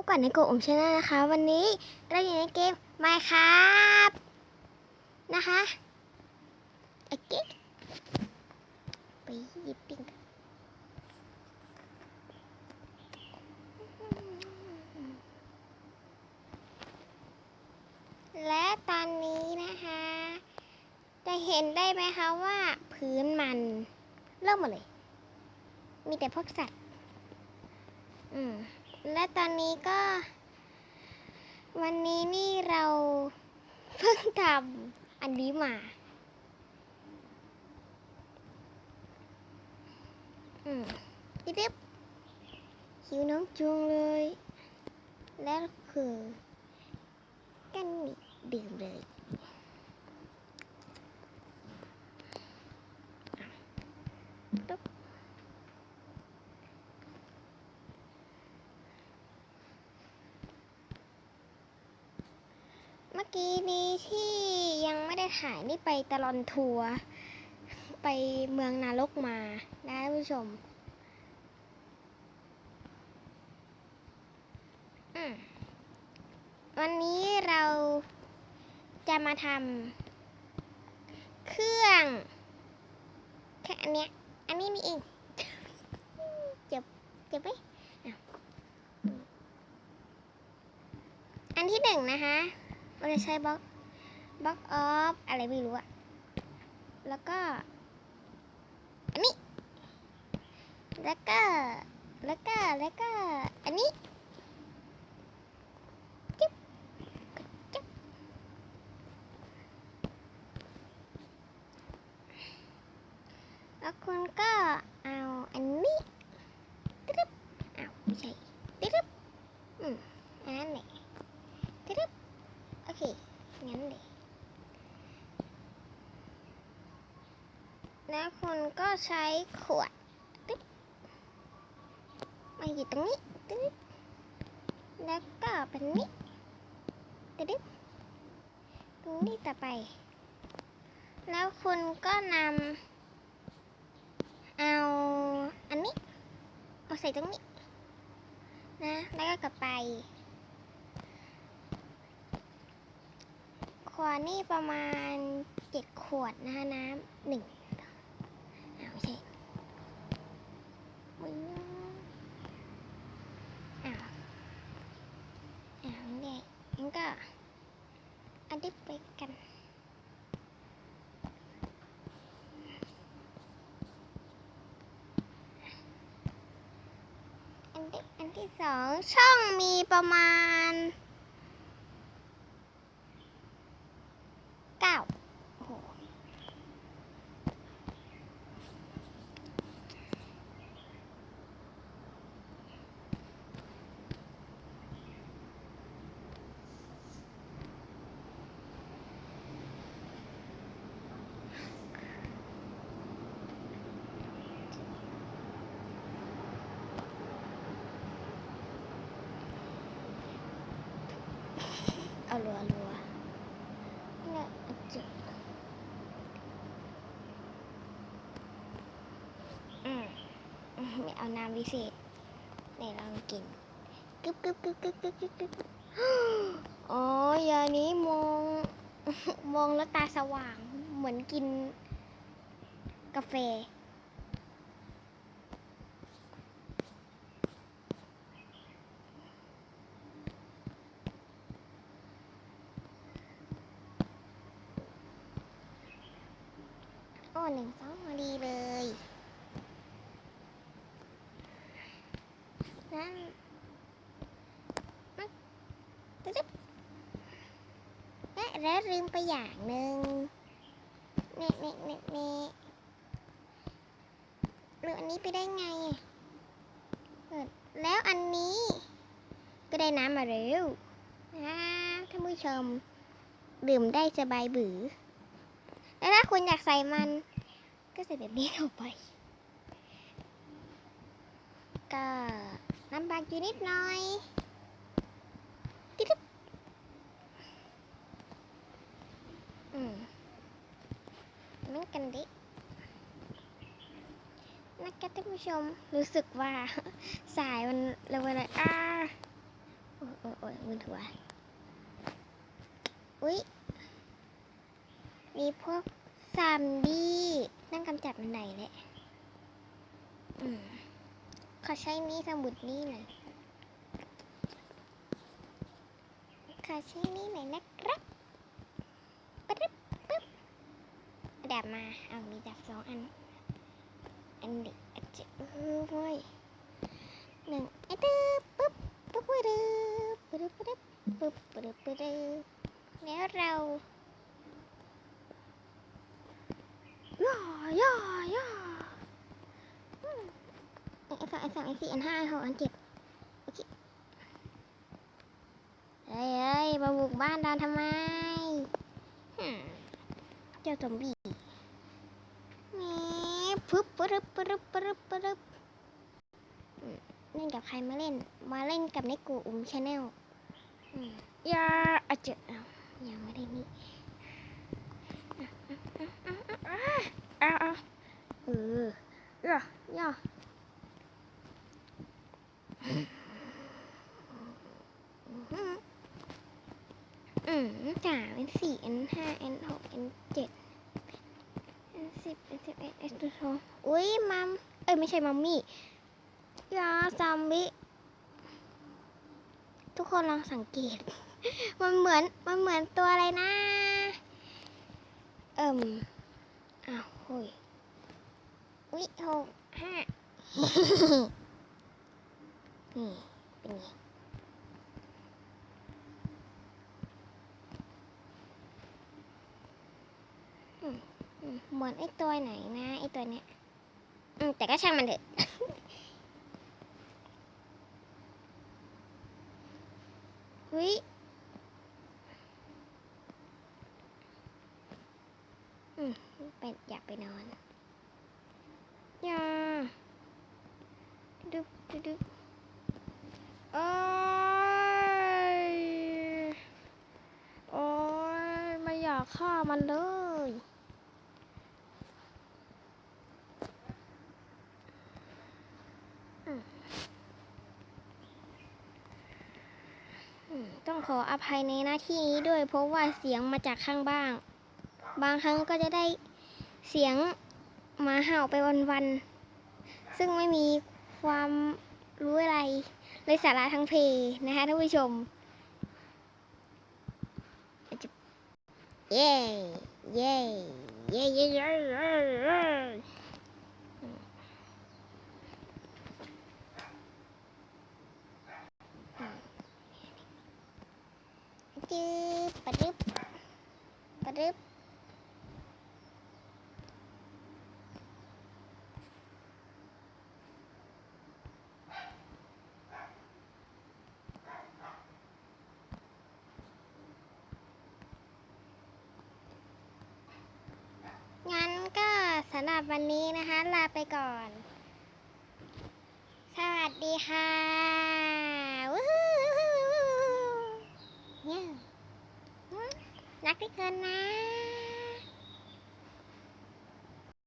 บกันในกลุ่มชนะนะคะ วันนี้เราอยู่ในเกม Minecraft นะคะโอเคไปหยิบปิ้งและตอนนี้นะคะ จะเห็นได้ไหมคะว่าพื้นมันเริ่มหมดเลย มีแต่พวกสัตว์ อืม และตอนนี้ก็ วันนี้นี่เราเพิ่งทำอันนี้มา อืมดิบหิวน้องจุงเลย และคือกันนี่ดื่มเลยอะตุ๊บ เมื่ อกี้นี้ที่ยังไม่ได้ถ่ายนี่ไปตลอนทัวร์ไปเมืองนรกมานะท่านผู้ชม วันนี้เราจะมาทำเครื่องแค่อันเนี้ย อันนี้นี่เองเจ็บเจ็บไหมอันที่หนึ่งนะคะ เราจะใช้บล็อกบล็อกออฟอะไรไม่รู้อะแล้วก็ อันนี้ แล้วก็ แล้วก็ แล้วก็ อันนี้จึ๊บจึ๊บแล้วคุณก็เอาอันนี้ตึ๊บอ้าวไม่ใช่ตึ๊บอืมอันนั้นแหละตึ๊บ โอเค งั้นเลย แล้วคุณก็ ใช้ขวดตึ๊บมาอยู่ตรงนี้ตึ๊บแล้วก็เป็นนี้ตึ๊บตรงนี้ต่อไป แล้วคุณก็นำเอาอันนี้มาใส่ตรงนี้นะแล้วก็กลับไปขวดนี่ประมาณเจ็ดขวดนะคะน้ำหนึ่ง ไม่ใช่มึงอ้าวอ้าวนี่งั้นก็อันนี้ไปกันอันที่อันที่สองช่องมีประมาณ เก้าโอ้โหเอา รัวรัวเนี่ยจุดอืมไม่เอาน้ำวิเศษไหนลองกินกึบกึบกึบกึบกึบกึบกึบอ๋อยานี้มอง มองแล้วตาสว่างเหมือนกินกาแฟ หนึ่งสองพอดีเลยนั่นมันตึ๊บและแล้วลืมไปอย่างหนึ่งเน่เน่เน่เน่หรืออันนี้ไปได้ไงเแล้วอันนี้ ก็ได้น้ำมาแล้วนะท่านผู้ชม ดื่มได้สบายบือ แล้วถ้าคุณอยากใส่มัน ก็ใส่แบบนี้ลงไป ก็ลำบากอยู่นิดหน่อยติ๊บอืมเหมือนกันดินะคะท่านผู้ชมรู้สึกว่าสายมันเร็วเลยอ่าเถอะวอุ๊ยมีพวกซามบี้ นั่งกำจัดมันไหนแหละอืมขอใช้มีดสมุดนี่หน่อยขอใช้นี่หน่อยนะครับปึ๊บปึ๊บดาบมา เอามีดาบสองอัน อันเด็กอันเจ็บเออเว้ยหนึ่งไอ้ตึ๊บปึ๊บปึ๊บปึ๊บปึ๊บปึ๊บปึ๊บปึ๊บปึ๊บปึ๊บแล้วเราย่อย่อย่ออืม อสองอ้สามไอ้สี่อันห้าอันหกอันเจ็ดโอเคเฮ้ยเฮ้ยมาบุกบ้านเราทำไมเจ้าซอมบี้แหมปึ๊บปึ๊บปึ๊บปึ๊บปึ๊บเล่นกับใครมาเล่น มาเล่นกับในกูอุ้มชาแนลย่าอาจจะอยังไม่ได้นี่เอาเอาเออย่อย่อ อืมสามอันสี่อันห้าอันหกอันเจ็ดอันสิบอันสิบเอ็ดเอ็ดสิบสองอุ้ยมัม เอ้ย ไม่ใช่มัมมี่ยาซอมบี้ทุกคนลองสังเกต มันเหมือน มันเหมือนตัวอะไรนะ เอิ่ม อ้าวโอ้ยอุ้ยหกห้า นี่เป็นไงอืมเหมือนไอ้ตัวไหนนะไอ้ตัวเนี้ยอืมแต่ก็ช่างมันเถอะเฮ้ยอืมไปอยากไปนอนอย่าดึบดึบดึบโอ้ย โอ้ยไม่อยาก ฆ่ามันเลย ต้องขออภัยในหน้าที่นี้ด้วยเพราะว่าเสียงมาจากข้างบ้าง บางครั้งก็จะได้เสียงหมาเห่าไปวันๆ ซึ่งไม่มีความรู้อะไรเลยสาระทั้งเพนะคะท่านผู้ชม Yay! Yay! Yay! Yay! Yay! Yay! Yay! Hmm. ำหรับวันนี้นะคะ ลาไปก่อน สวัสดีค่ะวู้ฮู้วู้ฮู้วู้ฮู้เนี่ยรักพี่เกินนะ